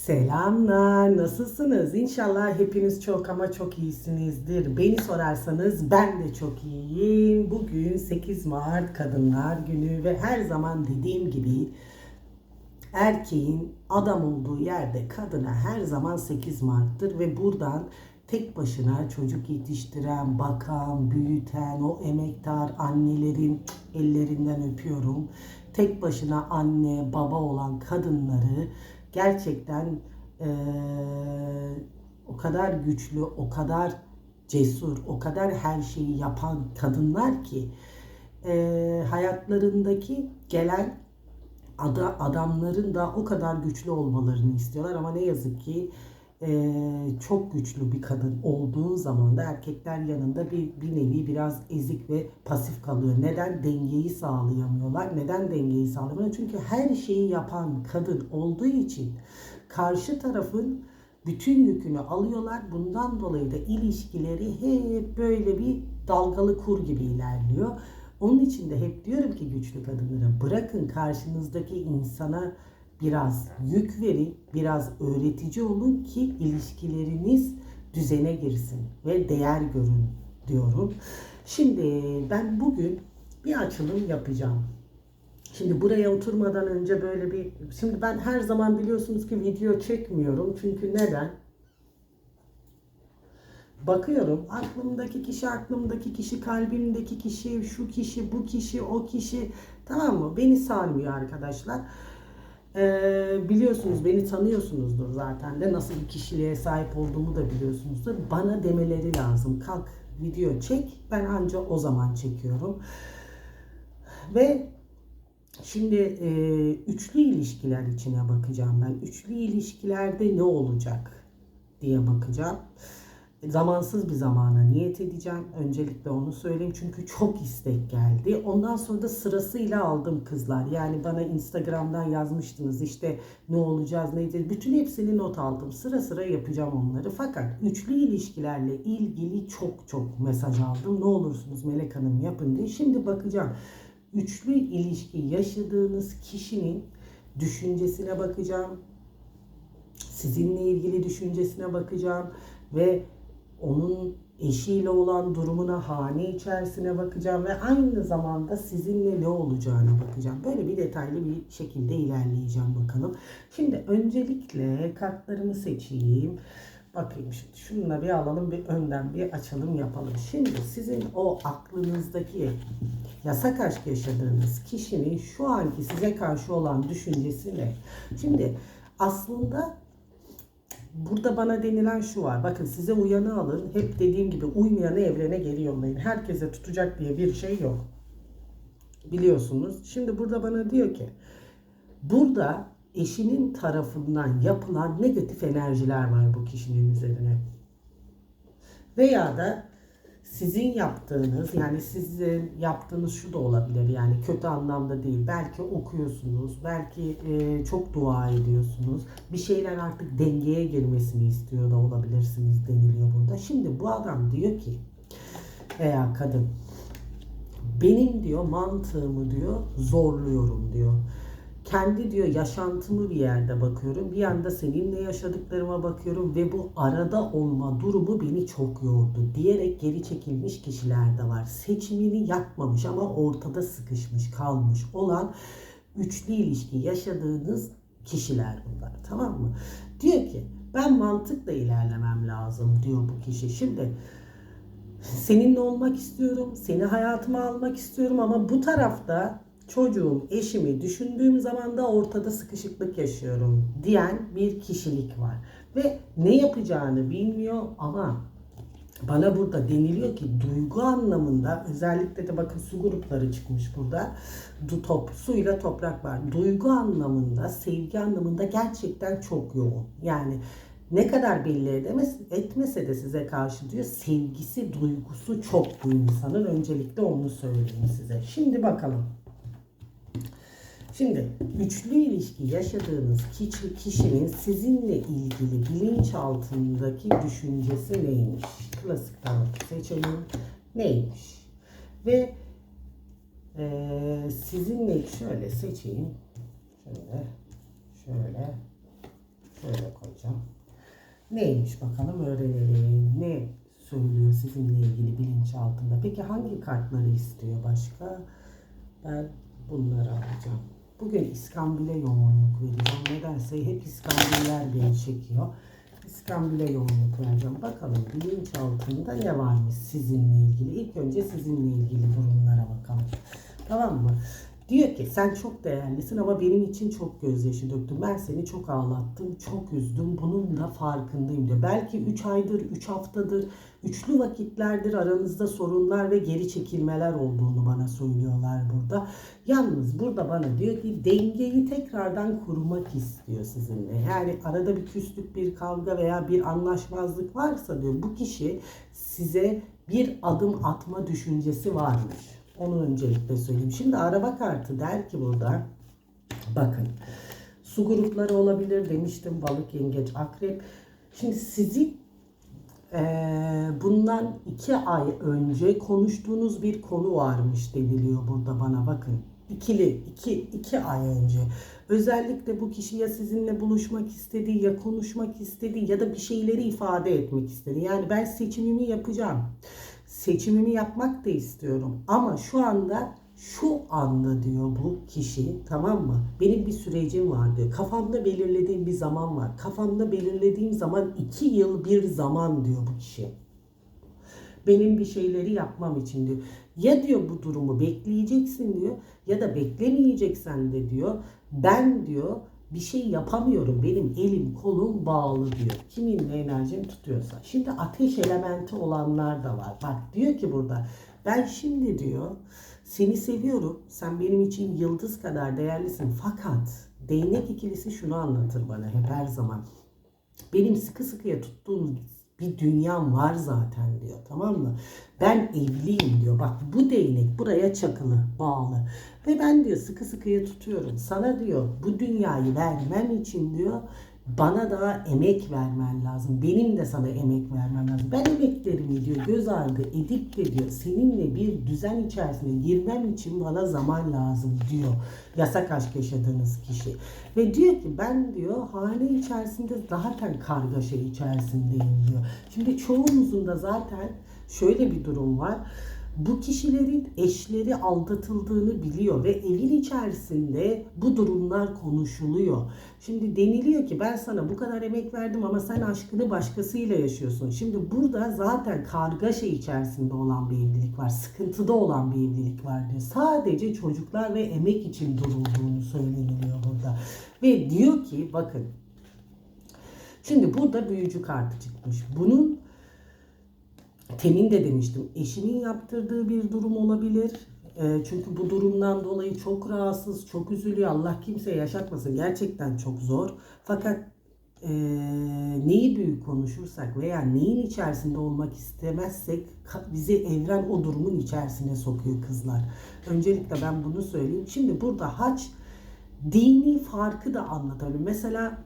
Selamlar, nasılsınız? İnşallah hepiniz çok ama çok iyisinizdir. Beni sorarsanız ben de çok iyiyim. Bugün 8 Mart Kadınlar Günü ve her zaman dediğim gibi erkeğin adam olduğu yerde kadına her zaman 8 Mart'tır ve buradan tek başına çocuk yetiştiren, bakan, büyüten, o emektar annelerin ellerinden öpüyorum. Tek başına anne, baba olan kadınları gerçekten eee, o kadar güçlü, o kadar cesur, o kadar her şeyi yapan kadınlar ki eee, hayatlarındaki gelen ada, adamların da o kadar güçlü olmalarını istiyorlar. Ama ne yazık ki eee, çok güçlü bir kadın olduğun zaman da erkekler yanında bir, bir nevi biraz ezik ve pasif kalıyor. Neden? Dengeyi sağlayamıyorlar. Neden dengeyi sağlayamıyorlar? Çünkü her şeyi yapan kadın olduğu için karşı tarafın bütün yükünü alıyorlar. Bundan dolayı da ilişkileri hep böyle bir dalgalı kur gibi ilerliyor. Onun için de hep diyorum ki güçlü kadınlara bırakın karşınızdaki insana biraz yük verin, biraz öğretici olun ki ilişkileriniz düzene girsin ve değer görün diyorum. Şimdi ben bugün bir açılım yapacağım. Şimdi buraya oturmadan önce böyle bir... Şimdi ben her zaman biliyorsunuz ki video çekmiyorum. Çünkü neden? Bakıyorum aklımdaki kişi, aklımdaki kişi, kalbimdeki kişi, şu kişi, bu kişi, o kişi tamam mı? Beni sarmıyor arkadaşlar. Ee, biliyorsunuz beni tanıyorsunuzdur zaten de nasıl bir kişiliğe sahip olduğumu da biliyorsunuzdur. Bana demeleri lazım. Kalk video çek. Ben anca o zaman çekiyorum. Ve Şimdi e, üçlü ilişkiler içine bakacağım ben. Üçlü ilişkilerde ne olacak diye bakacağım. Zamansız bir zamana niyet edeceğim. Öncelikle onu söyleyeyim çünkü çok istek geldi. Ondan sonra da sırasıyla aldım kızlar. Yani bana Instagram'dan yazmıştınız işte ne olacağız ne edeceğiz. Bütün hepsini not aldım. Sıra sıra yapacağım onları. Fakat üçlü ilişkilerle ilgili çok çok mesaj aldım. Ne olursunuz Melek Hanım yapın diye. Şimdi bakacağım üçlü ilişki yaşadığınız kişinin düşüncesine bakacağım. Sizinle ilgili düşüncesine bakacağım ve onun eşiyle olan durumuna, hane içerisine bakacağım ve aynı zamanda sizinle ne olacağına bakacağım. Böyle bir detaylı bir şekilde ilerleyeceğim bakalım. Şimdi öncelikle kartlarımı seçeyim. Bakayım şimdi şununla bir alalım bir önden bir açalım yapalım. Şimdi sizin o aklınızdaki yasak aşk yaşadığınız kişinin şu anki size karşı olan düşüncesi ne? Şimdi aslında burada bana denilen şu var. Bakın size uyanı alın. Hep dediğim gibi uymayanı evrene geri yollayın. Herkese tutacak diye bir şey yok. Biliyorsunuz. Şimdi burada bana diyor ki burada eşinin tarafından yapılan negatif enerjiler var bu kişinin üzerine. Veya da sizin yaptığınız yani sizin yaptığınız şu da olabilir yani kötü anlamda değil. Belki okuyorsunuz, belki e, çok dua ediyorsunuz. Bir şeyler artık dengeye girmesini istiyor da olabilirsiniz deniliyor burada. Şimdi bu adam diyor ki veya kadın benim diyor mantığımı diyor zorluyorum diyor kendi diyor yaşantımı bir yerde bakıyorum. Bir yanda seninle yaşadıklarıma bakıyorum ve bu arada olma durumu beni çok yordu diyerek geri çekilmiş kişiler de var. Seçimini yapmamış ama ortada sıkışmış kalmış olan üçlü ilişki yaşadığınız kişiler bunlar tamam mı? Diyor ki ben mantıkla ilerlemem lazım diyor bu kişi. Şimdi seninle olmak istiyorum, seni hayatıma almak istiyorum ama bu tarafta çocuğum, eşimi düşündüğüm zaman da ortada sıkışıklık yaşıyorum diyen bir kişilik var. Ve ne yapacağını bilmiyor ama bana burada deniliyor ki duygu anlamında özellikle de bakın su grupları çıkmış burada. Du top, suyla toprak var. Duygu anlamında, sevgi anlamında gerçekten çok yoğun. Yani ne kadar belli edemez, etmese de size karşı diyor sevgisi, duygusu çok bu insanın. Öncelikle onu söyleyeyim size. Şimdi bakalım. Şimdi üçlü ilişki yaşadığınız kişi, kişinin sizinle ilgili bilinçaltındaki düşüncesi neymiş? Klasik tarot seçelim. Neymiş? Ve e, sizinle şöyle seçeyim. Şöyle, şöyle, Şöyle koyacağım. Neymiş bakalım öğrenelim. Ne söylüyor sizinle ilgili bilinçaltında? Peki hangi kartları istiyor başka? Ben bunları alacağım. Bugün İskambil'e yoğunluk vereceğim. Nedense hep İskambiller beni çekiyor. İskambil'e yoğunluk vereceğim. Bakalım bilinçaltında ne varmış sizinle ilgili. İlk önce sizinle ilgili durumlara bakalım. Tamam mı? Diyor ki sen çok değerlisin ama benim için çok gözyaşı döktüm. Ben seni çok ağlattım, çok üzdüm. Bunun da farkındayım diyor. Belki 3 aydır, 3 haftadır, üçlü vakitlerdir aranızda sorunlar ve geri çekilmeler olduğunu bana söylüyorlar burada. Yalnız burada bana diyor ki dengeyi tekrardan kurmak istiyor sizinle. Yani arada bir küslük, bir kavga veya bir anlaşmazlık varsa diyor bu kişi size bir adım atma düşüncesi varmış. Onu öncelikle söyleyeyim. Şimdi araba kartı der ki burada bakın su grupları olabilir demiştim balık, yengeç, akrep. Şimdi sizin eee, bundan iki ay önce konuştuğunuz bir konu varmış deniliyor burada bana bakın. İkili, iki, iki ay önce. Özellikle bu kişi ya sizinle buluşmak istedi, ya konuşmak istedi ya da bir şeyleri ifade etmek istedi. Yani ben seçimimi yapacağım. Seçimimi yapmak da istiyorum. Ama şu anda şu anda diyor bu kişi tamam mı? Benim bir sürecim var diyor. Kafamda belirlediğim bir zaman var. Kafamda belirlediğim zaman iki yıl bir zaman diyor bu kişi benim bir şeyleri yapmam için diyor. Ya diyor bu durumu bekleyeceksin diyor ya da beklemeyeceksen de diyor ben diyor bir şey yapamıyorum. Benim elim kolum bağlı diyor. Kiminle enerjim tutuyorsa. Şimdi ateş elementi olanlar da var. Bak diyor ki burada ben şimdi diyor seni seviyorum. Sen benim için yıldız kadar değerlisin. Fakat değnek ikilisi şunu anlatır bana hep her zaman. Benim sıkı sıkıya tuttuğum bir dünyam var zaten diyor tamam mı? Ben evliyim diyor. Bak bu değnek buraya çakılı, bağlı. Ve ben diyor sıkı sıkıya tutuyorum. Sana diyor bu dünyayı vermem için diyor bana daha emek vermen lazım. Benim de sana emek vermem lazım. Ben emeklerimi diyor göz ardı edip de diyor seninle bir düzen içerisine girmem için bana zaman lazım diyor. Yasak aşk yaşadığınız kişi. Ve diyor ki ben diyor hane içerisinde zaten kargaşa içerisindeyim diyor. Şimdi çoğumuzun da zaten şöyle bir durum var. Bu kişilerin eşleri aldatıldığını biliyor ve evin içerisinde bu durumlar konuşuluyor. Şimdi deniliyor ki ben sana bu kadar emek verdim ama sen aşkını başkasıyla yaşıyorsun. Şimdi burada zaten kargaşa içerisinde olan bir evlilik var. Sıkıntıda olan bir evlilik var diyor. Sadece çocuklar ve emek için durulduğunu söyleniliyor burada. Ve diyor ki bakın Şimdi burada büyücü kartı çıkmış. Bunun temin de demiştim. Eşinin yaptırdığı bir durum olabilir. E, çünkü bu durumdan dolayı çok rahatsız, çok üzülüyor. Allah kimseye yaşatmasın. Gerçekten çok zor. Fakat e, neyi büyük konuşursak veya neyin içerisinde olmak istemezsek bizi evren o durumun içerisine sokuyor kızlar. Öncelikle ben bunu söyleyeyim. Şimdi burada haç dini farkı da anlatabilirim. Mesela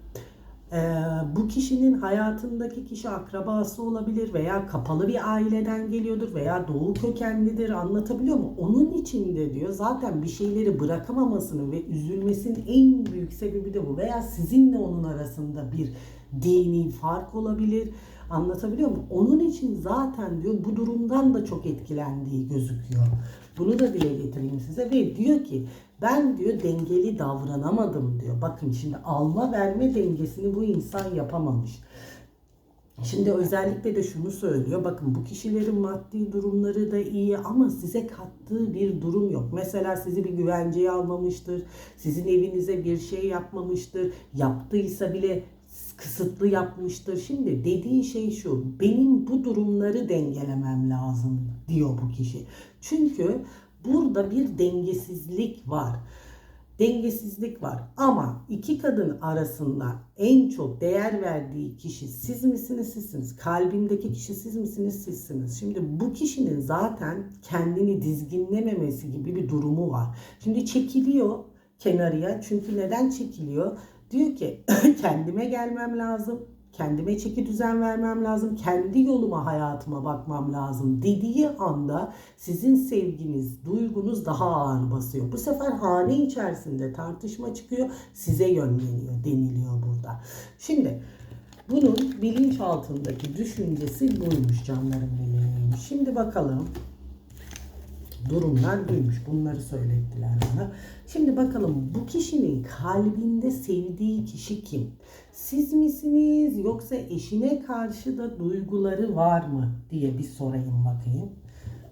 ee, bu kişinin hayatındaki kişi akrabası olabilir veya kapalı bir aileden geliyordur veya doğu kökenlidir anlatabiliyor mu? Onun için de diyor zaten bir şeyleri bırakamamasının ve üzülmesinin en büyük sebebi de bu veya sizinle onun arasında bir dini fark olabilir. Anlatabiliyor muyum? Onun için zaten diyor bu durumdan da çok etkilendiği gözüküyor. Bunu da dile getireyim size ve diyor ki ben diyor dengeli davranamadım diyor. Bakın şimdi alma verme dengesini bu insan yapamamış. Şimdi özellikle de şunu söylüyor. Bakın bu kişilerin maddi durumları da iyi ama size kattığı bir durum yok. Mesela sizi bir güvenceye almamıştır. Sizin evinize bir şey yapmamıştır. Yaptıysa bile kısıtlı yapmıştır. Şimdi dediği şey şu. Benim bu durumları dengelemem lazım diyor bu kişi. Çünkü burada bir dengesizlik var dengesizlik var. Ama iki kadın arasında en çok değer verdiği kişi siz misiniz sizsiniz. Kalbindeki kişi siz misiniz sizsiniz. Şimdi bu kişinin zaten kendini dizginlememesi gibi bir durumu var. Şimdi çekiliyor kenarıya. Çünkü neden çekiliyor? Diyor ki kendime gelmem lazım. Kendime çeki düzen vermem lazım. Kendi yoluma, hayatıma bakmam lazım dediği anda sizin sevginiz, duygunuz daha ağır basıyor. Bu sefer hane içerisinde tartışma çıkıyor. Size yönleniyor deniliyor burada. Şimdi bunun bilinç altındaki düşüncesi buymuş canlarım benim. Şimdi bakalım durumlar buymuş. Bunları söylettiler bana. Şimdi bakalım bu kişinin kalbinde sevdiği kişi kim? Siz misiniz yoksa eşine karşı da duyguları var mı diye bir sorayım bakayım.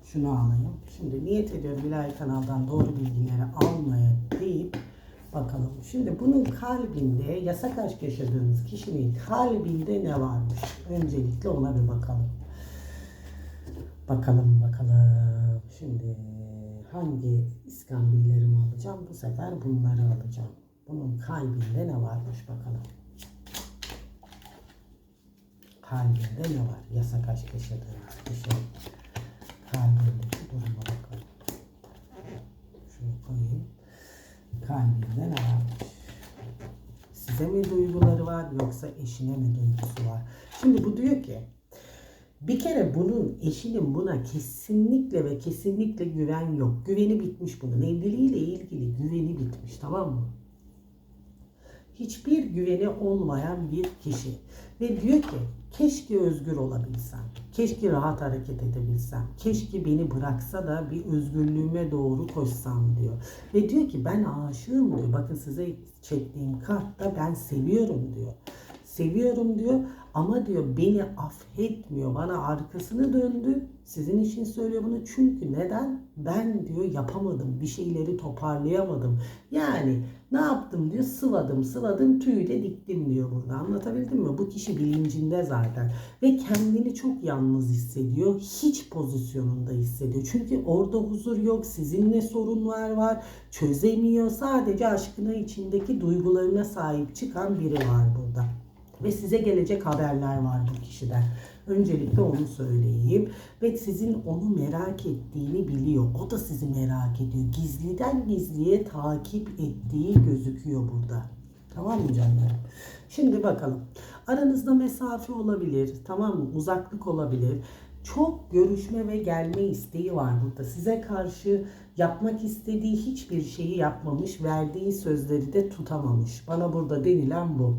Şunu alayım. Şimdi niyet ediyorum Bilal kanaldan doğru bilgileri almaya deyip bakalım. Şimdi bunun kalbinde yasak aşk yaşadığınız kişinin kalbinde ne varmış? Öncelikle ona bir bakalım. Bakalım bakalım. Şimdi hangi iskambillerimi alacağım? Bu sefer bunları alacağım. Bunun kalbinde ne varmış bakalım. Kalbinde ne var? Yasak aşk yaşadığınız kişinin kalbindeki duruma bakalım. Şunu koyayım. Kalbinde ne varmış? Size mi duyguları var yoksa eşine mi duygusu var? Şimdi bu diyor ki bir kere bunun eşinin buna kesinlikle ve kesinlikle güven yok. Güveni bitmiş bunun. Evliliğiyle ilgili güveni bitmiş tamam mı? Hiçbir güveni olmayan bir kişi. Ve diyor ki keşke özgür olabilsem. Keşke rahat hareket edebilsem. Keşke beni bıraksa da bir özgürlüğüme doğru koşsam diyor. Ve diyor ki ben aşığım diyor. Bakın size çektiğim kartta ben seviyorum diyor seviyorum diyor ama diyor beni affetmiyor. Bana arkasını döndü. Sizin için söylüyor bunu. Çünkü neden? Ben diyor yapamadım. Bir şeyleri toparlayamadım. Yani ne yaptım diyor sıvadım sıvadım tüyle diktim diyor burada. Anlatabildim mi? Bu kişi bilincinde zaten. Ve kendini çok yalnız hissediyor. Hiç pozisyonunda hissediyor. Çünkü orada huzur yok. Sizinle sorunlar var. Çözemiyor. Sadece aşkına içindeki duygularına sahip çıkan biri var burada ve size gelecek haberler var bu kişiden. Öncelikle onu söyleyeyim. Ve sizin onu merak ettiğini biliyor. O da sizi merak ediyor. Gizliden gizliye takip ettiği gözüküyor burada. Tamam mı canlarım? Şimdi bakalım. Aranızda mesafe olabilir. Tamam mı? Uzaklık olabilir. Çok görüşme ve gelme isteği var burada. Size karşı yapmak istediği hiçbir şeyi yapmamış. Verdiği sözleri de tutamamış. Bana burada denilen bu.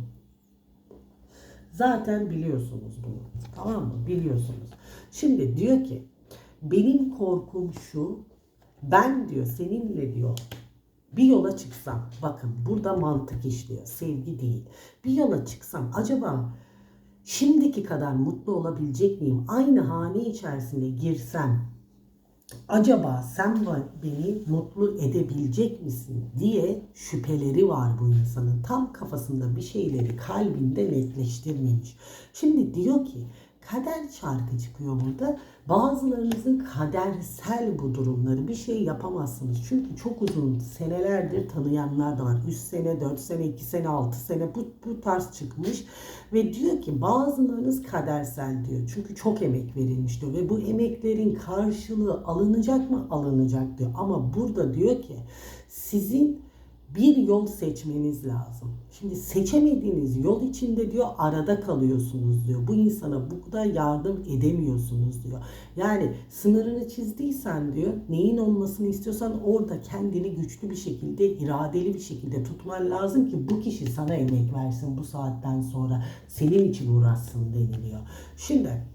Zaten biliyorsunuz bunu. Tamam mı? Biliyorsunuz. Şimdi diyor ki benim korkum şu ben diyor seninle diyor bir yola çıksam bakın burada mantık işliyor sevgi değil bir yola çıksam acaba şimdiki kadar mutlu olabilecek miyim aynı hane içerisine girsem acaba sen beni mutlu edebilecek misin diye şüpheleri var bu insanın. Tam kafasında bir şeyleri kalbinde netleştirmemiş. Şimdi diyor ki kader çarkı çıkıyor burada. Bazılarınızın kadersel bu durumları bir şey yapamazsınız. Çünkü çok uzun senelerdir tanıyanlar da var. 3 sene, 4 sene, 2 sene, 6 sene bu, bu tarz çıkmış. Ve diyor ki bazılarınız kadersel diyor. Çünkü çok emek verilmiş diyor. Ve bu emeklerin karşılığı alınacak mı? Alınacak diyor. Ama burada diyor ki sizin bir yol seçmeniz lazım. Şimdi seçemediğiniz yol içinde diyor arada kalıyorsunuz diyor. Bu insana bu kadar yardım edemiyorsunuz diyor. Yani sınırını çizdiysen diyor neyin olmasını istiyorsan orada kendini güçlü bir şekilde iradeli bir şekilde tutman lazım ki bu kişi sana emek versin bu saatten sonra senin için uğraşsın deniliyor. Şimdi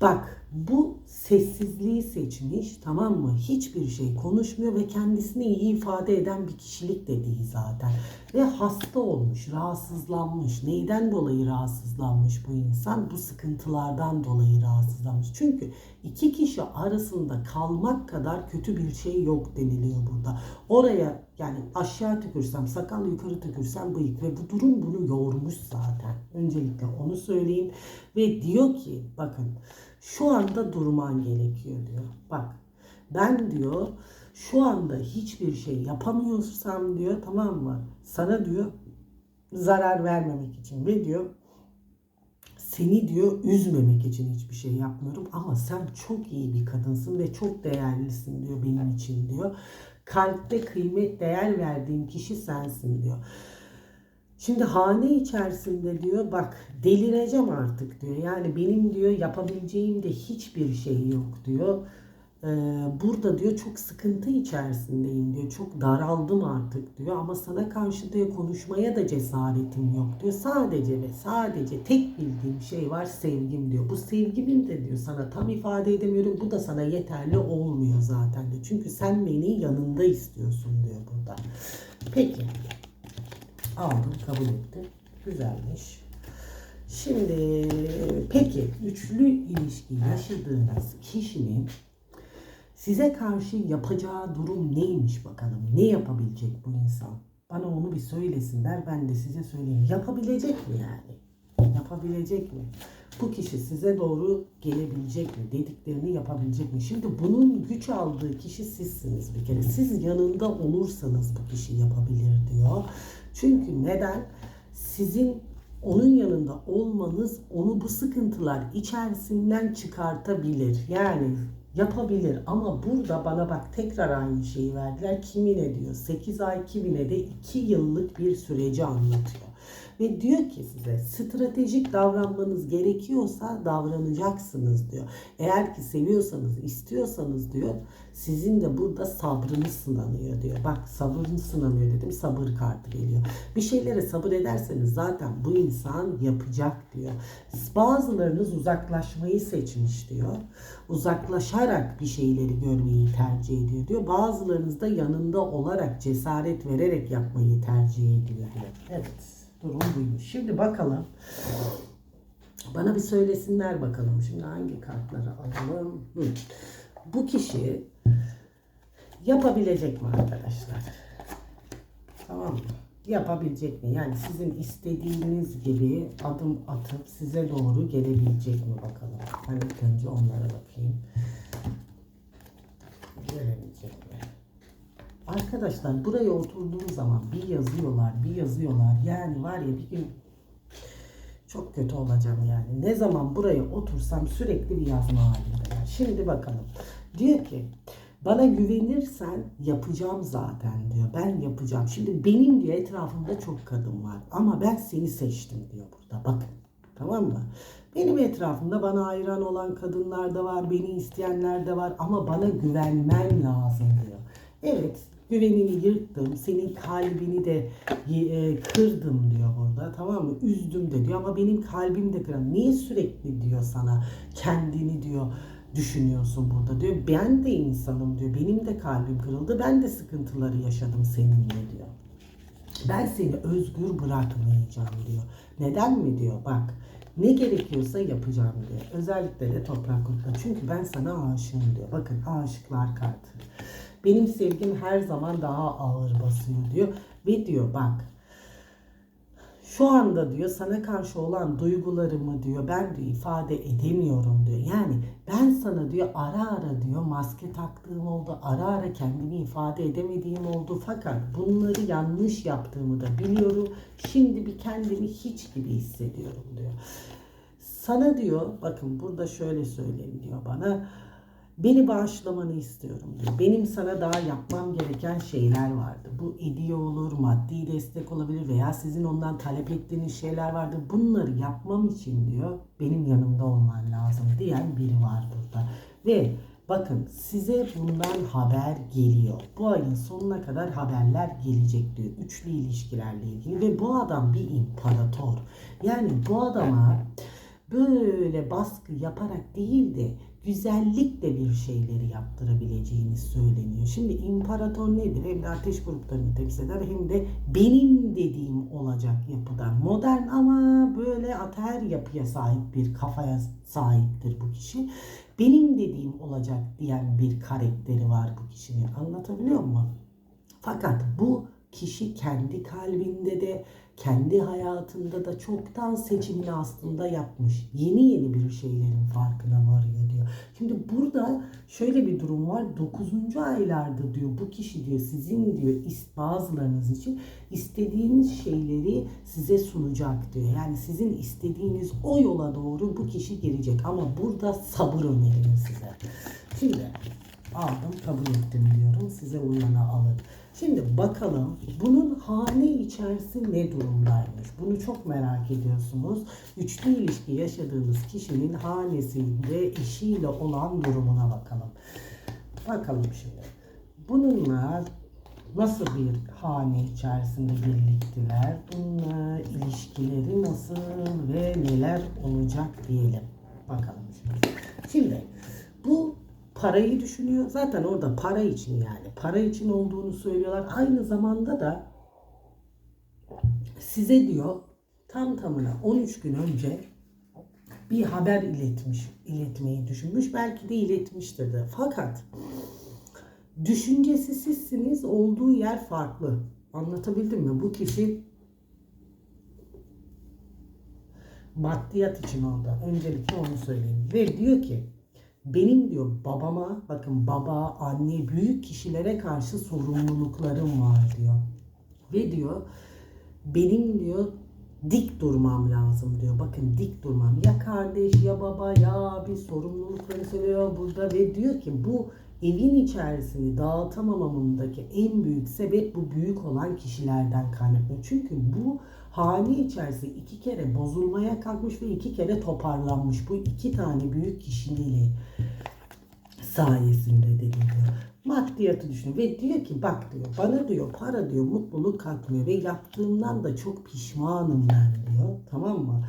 bak bu sessizliği seçmiş tamam mı? Hiçbir şey konuşmuyor ve kendisini iyi ifade eden bir kişilik de değil zaten. Ve hasta olmuş, rahatsızlanmış. Neyden dolayı rahatsızlanmış bu insan? Bu sıkıntılardan dolayı rahatsızlanmış. Çünkü iki kişi arasında kalmak kadar kötü bir şey yok deniliyor burada. Oraya yani aşağı tükürsem, sakal yukarı tükürsem bıyık ve bu durum bunu yormuş zaten. Öncelikle onu söyleyeyim. Ve diyor ki bakın şu anda durman gerekiyor diyor. Bak ben diyor şu anda hiçbir şey yapamıyorsam diyor tamam mı? Sana diyor zarar vermemek için ve diyor seni diyor üzmemek için hiçbir şey yapmıyorum ama sen çok iyi bir kadınsın ve çok değerlisin diyor benim için diyor. Kalpte kıymet değer verdiğim kişi sensin diyor. Şimdi hane içerisinde diyor bak delireceğim artık diyor. Yani benim diyor yapabileceğim de hiçbir şey yok diyor. Ee, burada diyor çok sıkıntı içerisindeyim diyor. Çok daraldım artık diyor. Ama sana karşı diyor konuşmaya da cesaretim yok diyor. Sadece ve sadece tek bildiğim şey var sevgim diyor. Bu sevgimin de diyor sana tam ifade edemiyorum. Bu da sana yeterli olmuyor zaten diyor. Çünkü sen beni yanında istiyorsun diyor burada. Peki. Aldım kabul ettim. Güzelmiş. Şimdi peki üçlü ilişki yaşadığınız kişinin size karşı yapacağı durum neymiş bakalım? Ne yapabilecek bu insan? Bana onu bir söylesinler ben de size söyleyeyim. Yapabilecek mi yani? Yapabilecek mi? Bu kişi size doğru gelebilecek mi? Dediklerini yapabilecek mi? Şimdi bunun güç aldığı kişi sizsiniz bir kere. Siz yanında olursanız bu kişi yapabilir diyor. Çünkü neden? Sizin onun yanında olmanız onu bu sıkıntılar içerisinden çıkartabilir. Yani yapabilir ama burada bana bak tekrar aynı şeyi verdiler. Kimine diyor 8 ay kimine de 2 yıllık bir süreci anlatıyor. Ve diyor ki size stratejik davranmanız gerekiyorsa davranacaksınız diyor. Eğer ki seviyorsanız, istiyorsanız diyor sizin de burada sabrınız sınanıyor diyor. Bak sabrınız sınanıyor dedim sabır kartı geliyor. Bir şeylere sabır ederseniz zaten bu insan yapacak diyor. Bazılarınız uzaklaşmayı seçmiş diyor. Uzaklaşarak bir şeyleri görmeyi tercih ediyor diyor. Bazılarınız da yanında olarak cesaret vererek yapmayı tercih ediyor diyor. Evet durum buymuş. Şimdi bakalım. Bana bir söylesinler bakalım. Şimdi hangi kartları alalım? Hı. Bu kişi yapabilecek mi arkadaşlar? Tamam mı? Yapabilecek mi? Yani sizin istediğiniz gibi adım atıp size doğru gelebilecek mi bakalım. Ben ilk önce onlara bakayım. Gelebilecek mi? Arkadaşlar buraya oturduğum zaman bir yazıyorlar, bir yazıyorlar. Yani var ya bir gün çok kötü olacağım yani. Ne zaman buraya otursam sürekli bir yazma halinde. Yani şimdi bakalım. Diyor ki bana güvenirsen yapacağım zaten diyor. Ben yapacağım. Şimdi benim diyor etrafımda çok kadın var. Ama ben seni seçtim diyor burada. Bakın. Tamam mı? Benim etrafımda bana hayran olan kadınlar da var. Beni isteyenler de var. Ama bana güvenmen lazım diyor. Evet güvenini yırttım, senin kalbini de e, kırdım diyor burada tamam mı? Üzdüm de diyor ama benim kalbim de kırıldı. Niye sürekli diyor sana kendini diyor düşünüyorsun burada diyor. Ben de insanım diyor. Benim de kalbim kırıldı. Ben de sıkıntıları yaşadım seninle diyor. Ben seni özgür bırakmayacağım diyor. Neden mi diyor? Bak ne gerekiyorsa yapacağım diyor. Özellikle de toprak kurtla. Çünkü ben sana aşığım diyor. Bakın aşıklar kartı. Benim sevgim her zaman daha ağır basıyor diyor. Ve diyor bak şu anda diyor sana karşı olan duygularımı diyor ben diyor ifade edemiyorum diyor. Yani ben sana diyor ara ara diyor maske taktığım oldu. Ara ara kendimi ifade edemediğim oldu. Fakat bunları yanlış yaptığımı da biliyorum. Şimdi bir kendimi hiç gibi hissediyorum diyor. Sana diyor bakın burada şöyle söyleyeyim diyor bana Beni bağışlamanı istiyorum diyor. Benim sana daha yapmam gereken şeyler vardı. Bu hediye olur, maddi destek olabilir veya sizin ondan talep ettiğiniz şeyler vardı. Bunları yapmam için diyor benim yanımda olman lazım diyen biri var burada. Ve bakın size bundan haber geliyor. Bu ayın sonuna kadar haberler gelecek diyor. Üçlü ilişkilerle ilgili ve bu adam bir imparator. Yani bu adama böyle baskı yaparak değil de güzellikle bir şeyleri yaptırabileceğini söyleniyor. Şimdi imparator nedir? Hem de ateş gruplarını temsil eder hem de benim dediğim olacak yapıdan. Modern ama böyle ater yapıya sahip bir kafaya sahiptir bu kişi. Benim dediğim olacak diyen bir karakteri var bu kişinin. Anlatabiliyor muyum? Fakat bu kişi kendi kalbinde de kendi hayatında da çoktan seçimini aslında yapmış. Yeni yeni bir şeylerin farkına varıyor diyor. Şimdi burada şöyle bir durum var. 9. aylarda diyor bu kişi diyor sizin diyor bazılarınız için istediğiniz şeyleri size sunacak diyor. Yani sizin istediğiniz o yola doğru bu kişi girecek. Ama burada sabır öneririm size. Şimdi aldım kabul ettim diyorum. Size uyanı alın. Şimdi bakalım bunun hane içerisi ne durumdaymış? Bunu çok merak ediyorsunuz. Üçlü ilişki yaşadığınız kişinin hanesinde eşiyle olan durumuna bakalım. Bakalım şimdi. Bununla nasıl bir hane içerisinde birliktiler? Bununla ilişkileri nasıl ve neler olacak diyelim. Bakalım şimdi. Şimdi bu parayı düşünüyor. Zaten orada para için yani. Para için olduğunu söylüyorlar. Aynı zamanda da size diyor tam tamına 13 gün önce bir haber iletmiş, iletmeyi düşünmüş. Belki de iletmiştir de. Fakat düşüncesi sizsiniz, olduğu yer farklı. Anlatabildim mi? Bu kişi maddiyat için orada. Öncelikle onu söyleyeyim. Ve diyor ki benim diyor babama bakın baba, anne, büyük kişilere karşı sorumluluklarım var diyor. Ve diyor benim diyor dik durmam lazım diyor. Bakın dik durmam. Ya kardeş ya baba ya abi sorumlulukları söylüyor burada ve diyor ki bu evin içerisini dağıtamamamındaki en büyük sebep bu büyük olan kişilerden kaynaklı. Çünkü bu hane içerisi iki kere bozulmaya kalkmış ve iki kere toparlanmış. Bu iki tane büyük kişiliği sayesinde deniliyor. Maddiyatı düşünüyor ve diyor ki bak diyor bana diyor para diyor mutluluk katmıyor ve yaptığımdan da çok pişmanım ben diyor tamam mı?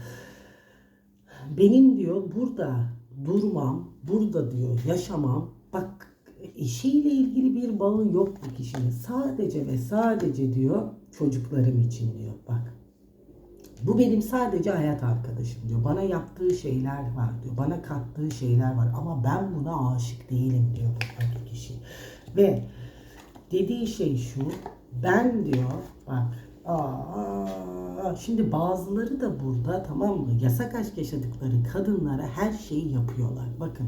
Benim diyor burada durmam, burada diyor yaşamam. Bak eşiyle ilgili bir bağı yok bu kişinin. Sadece ve sadece diyor çocuklarım için diyor. Bak bu benim sadece hayat arkadaşım diyor. Bana yaptığı şeyler var diyor. Bana kattığı şeyler var ama ben buna aşık değilim diyor buradaki kişi. Ve dediği şey şu. Ben diyor bak aa, şimdi bazıları da burada tamam mı yasak aşk yaşadıkları kadınlara her şeyi yapıyorlar. Bakın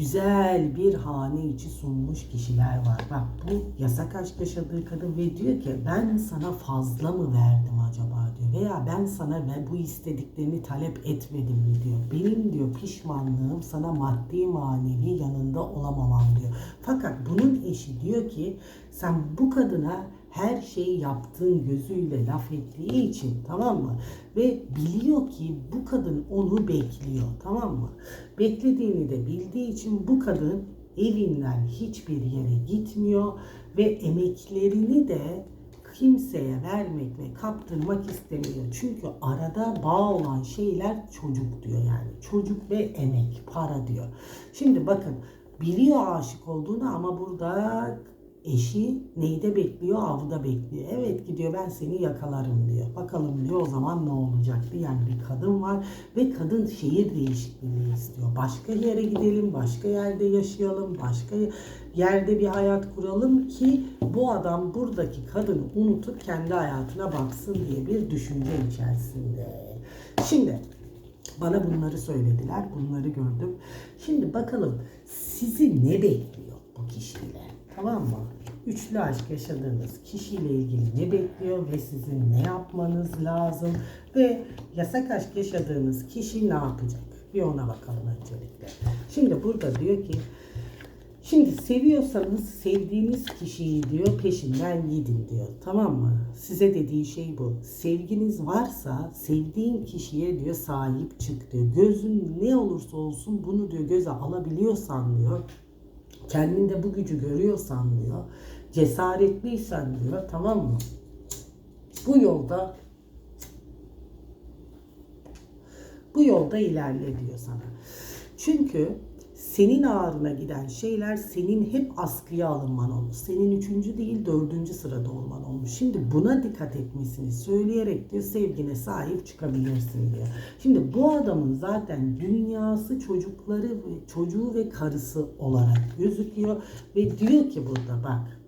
güzel bir hane içi sunmuş kişiler var. Bak bu yasak aşk yaşadığı kadın ve diyor ki ben sana fazla mı verdim acaba diyor. Veya ben sana ve bu istediklerini talep etmedim mi diyor. Benim diyor pişmanlığım sana maddi manevi yanında olamamam diyor. Fakat bunun eşi diyor ki sen bu kadına her şeyi yaptığın gözüyle laf ettiği için tamam mı? Ve biliyor ki bu kadın onu bekliyor tamam mı? Beklediğini de bildiği için bu kadın evinden hiçbir yere gitmiyor ve emeklerini de kimseye vermek ve kaptırmak istemiyor. Çünkü arada bağ olan şeyler çocuk diyor yani. Çocuk ve emek, para diyor. Şimdi bakın biliyor aşık olduğunu ama burada eşi neyde bekliyor? Avda bekliyor. Evet gidiyor ben seni yakalarım diyor. Bakalım diyor o zaman ne olacak diyen bir kadın var ve kadın şehir değişikliği istiyor. Başka yere gidelim, başka yerde yaşayalım, başka yerde bir hayat kuralım ki bu adam buradaki kadını unutup kendi hayatına baksın diye bir düşünce içerisinde. Şimdi bana bunları söylediler, bunları gördüm. Şimdi bakalım sizi ne bekliyor bu kişiyle? Tamam mı? Üçlü aşk yaşadığınız kişiyle ilgili ne bekliyor ve sizin ne yapmanız lazım ve yasak aşk yaşadığınız kişi ne yapacak? Bir ona bakalım öncelikle. Şimdi burada diyor ki Şimdi seviyorsanız sevdiğiniz kişiyi diyor peşinden gidin diyor. Tamam mı? Size dediği şey bu. Sevginiz varsa sevdiğin kişiye diyor sahip çık diyor. Gözün ne olursa olsun bunu diyor göze alabiliyorsan diyor kendinde bu gücü görüyorsan diyor, cesaretliysen diyor, tamam mı? Bu yolda bu yolda ilerle diyor sana. Çünkü senin ağrına giden şeyler senin hep askıya alınman olmuş. Senin üçüncü değil dördüncü sırada olman olmuş. Şimdi buna dikkat etmesini söyleyerek diyor sevgine sahip çıkabilirsin diyor. Şimdi bu adamın zaten dünyası çocukları, çocuğu ve karısı olarak gözüküyor. Ve diyor ki burada bak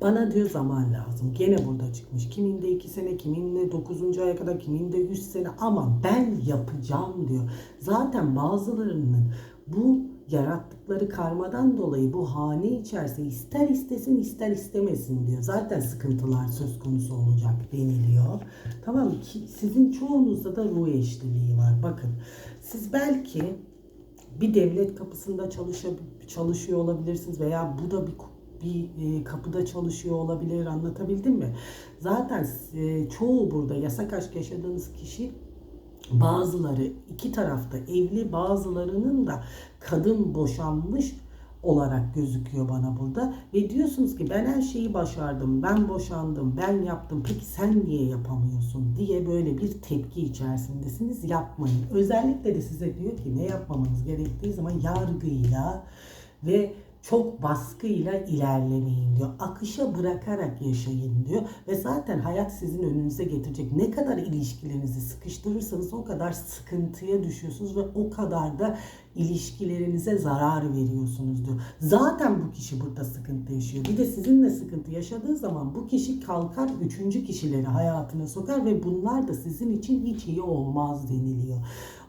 bana diyor zaman lazım. Gene burada çıkmış. Kiminde iki sene, kiminde dokuzuncu aya kadar, kiminde üç sene ama ben yapacağım diyor. Zaten bazılarının bu yarattıkları karmadan dolayı bu hane içerisinde ister istesin ister istemesin diyor. Zaten sıkıntılar söz konusu olacak deniliyor. Tamam ki sizin çoğunuzda da ruh eşliliği var. Bakın siz belki bir devlet kapısında çalışıyor olabilirsiniz veya bu da bir bir e, kapıda çalışıyor olabilir anlatabildim mi? Zaten e, çoğu burada yasak aşk yaşadığınız kişi bazıları iki tarafta evli bazılarının da kadın boşanmış olarak gözüküyor bana burada. Ve diyorsunuz ki ben her şeyi başardım, ben boşandım, ben yaptım. Peki sen niye yapamıyorsun diye böyle bir tepki içerisindesiniz. Yapmayın. Özellikle de size diyor ki ne yapmamanız gerektiği zaman yargıyla ve çok baskıyla ilerlemeyin diyor. Akışa bırakarak yaşayın diyor. Ve zaten hayat sizin önünüze getirecek. Ne kadar ilişkilerinizi sıkıştırırsanız o kadar sıkıntıya düşüyorsunuz ve o kadar da ilişkilerinize zarar veriyorsunuz diyor. Zaten bu kişi burada sıkıntı yaşıyor. Bir de sizinle sıkıntı yaşadığı zaman bu kişi kalkar üçüncü kişileri hayatına sokar ve bunlar da sizin için hiç iyi olmaz deniliyor.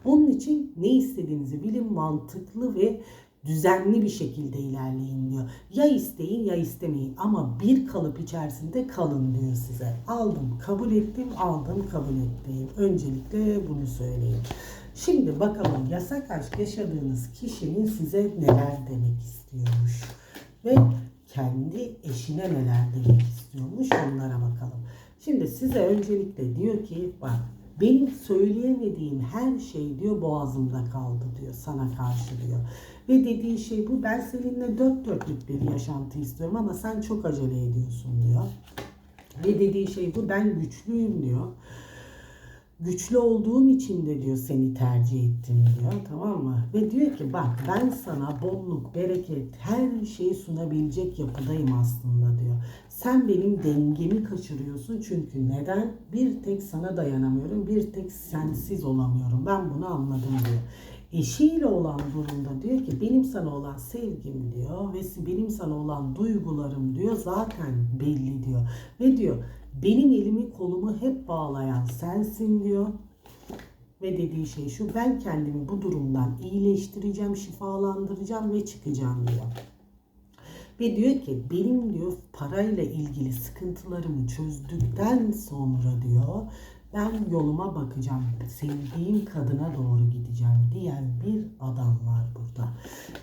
Onun için ne istediğinizi bilin mantıklı ve düzenli bir şekilde ilerleyin diyor. Ya isteyin ya istemeyin ama bir kalıp içerisinde kalın diyor size. Aldım, kabul ettim, aldım, kabul ettim. Öncelikle bunu söyleyeyim. Şimdi bakalım yasak aşk yaşadığınız kişinin size neler demek istiyormuş. Ve kendi eşine neler demek istiyormuş onlara bakalım. Şimdi size öncelikle diyor ki bak benim söyleyemediğim her şey diyor boğazımda kaldı diyor sana karşı diyor. Ve dediği şey bu ben seninle dört dörtlük bir yaşantı istiyorum ama sen çok acele ediyorsun diyor. Ve dediği şey bu ben güçlüyüm diyor. Güçlü olduğum için de diyor seni tercih ettim diyor tamam mı? Ve diyor ki bak ben sana bolluk, bereket, her şeyi sunabilecek yapıdayım aslında diyor. Sen benim dengemi kaçırıyorsun çünkü neden? Bir tek sana dayanamıyorum, bir tek sensiz olamıyorum. Ben bunu anladım diyor. Eşiyle olan durumda diyor ki benim sana olan sevgim diyor ve benim sana olan duygularım diyor zaten belli diyor. Ve diyor benim elimi kolumu hep bağlayan sensin diyor. Ve dediği şey şu ben kendimi bu durumdan iyileştireceğim, şifalandıracağım ve çıkacağım diyor. Ve diyor ki benim diyor parayla ilgili sıkıntılarımı çözdükten sonra diyor ben yoluma bakacağım. Sevdiğim kadına doğru gideceğim diyen bir adam var burada.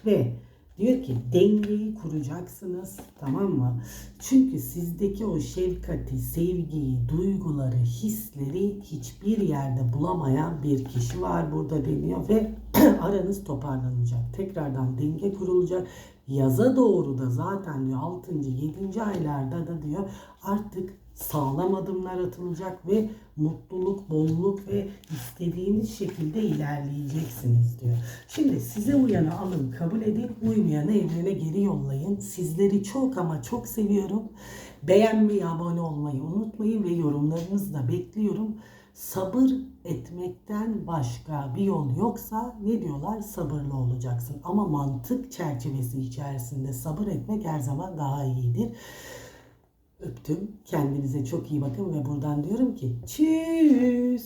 Ve diyor ki dengeyi kuracaksınız tamam mı? Çünkü sizdeki o şefkati, sevgiyi, duyguları, hisleri hiçbir yerde bulamayan bir kişi var burada deniyor ve aranız toparlanacak. Tekrardan denge kurulacak. Yaza doğru da zaten diyor 6. 7. aylarda da diyor artık sağlam adımlar atılacak ve mutluluk, bolluk ve istediğiniz şekilde ilerleyeceksiniz diyor. Şimdi size uyanı alın, kabul edin, uymayanı evrene geri yollayın. Sizleri çok ama çok seviyorum. Beğenmeyi, abone olmayı unutmayın ve yorumlarınızı da bekliyorum. Sabır etmekten başka bir yol yoksa ne diyorlar? Sabırlı olacaksın. Ama mantık çerçevesi içerisinde sabır etmek her zaman daha iyidir. Öptüm. Kendinize çok iyi bakın ve buradan diyorum ki çüş.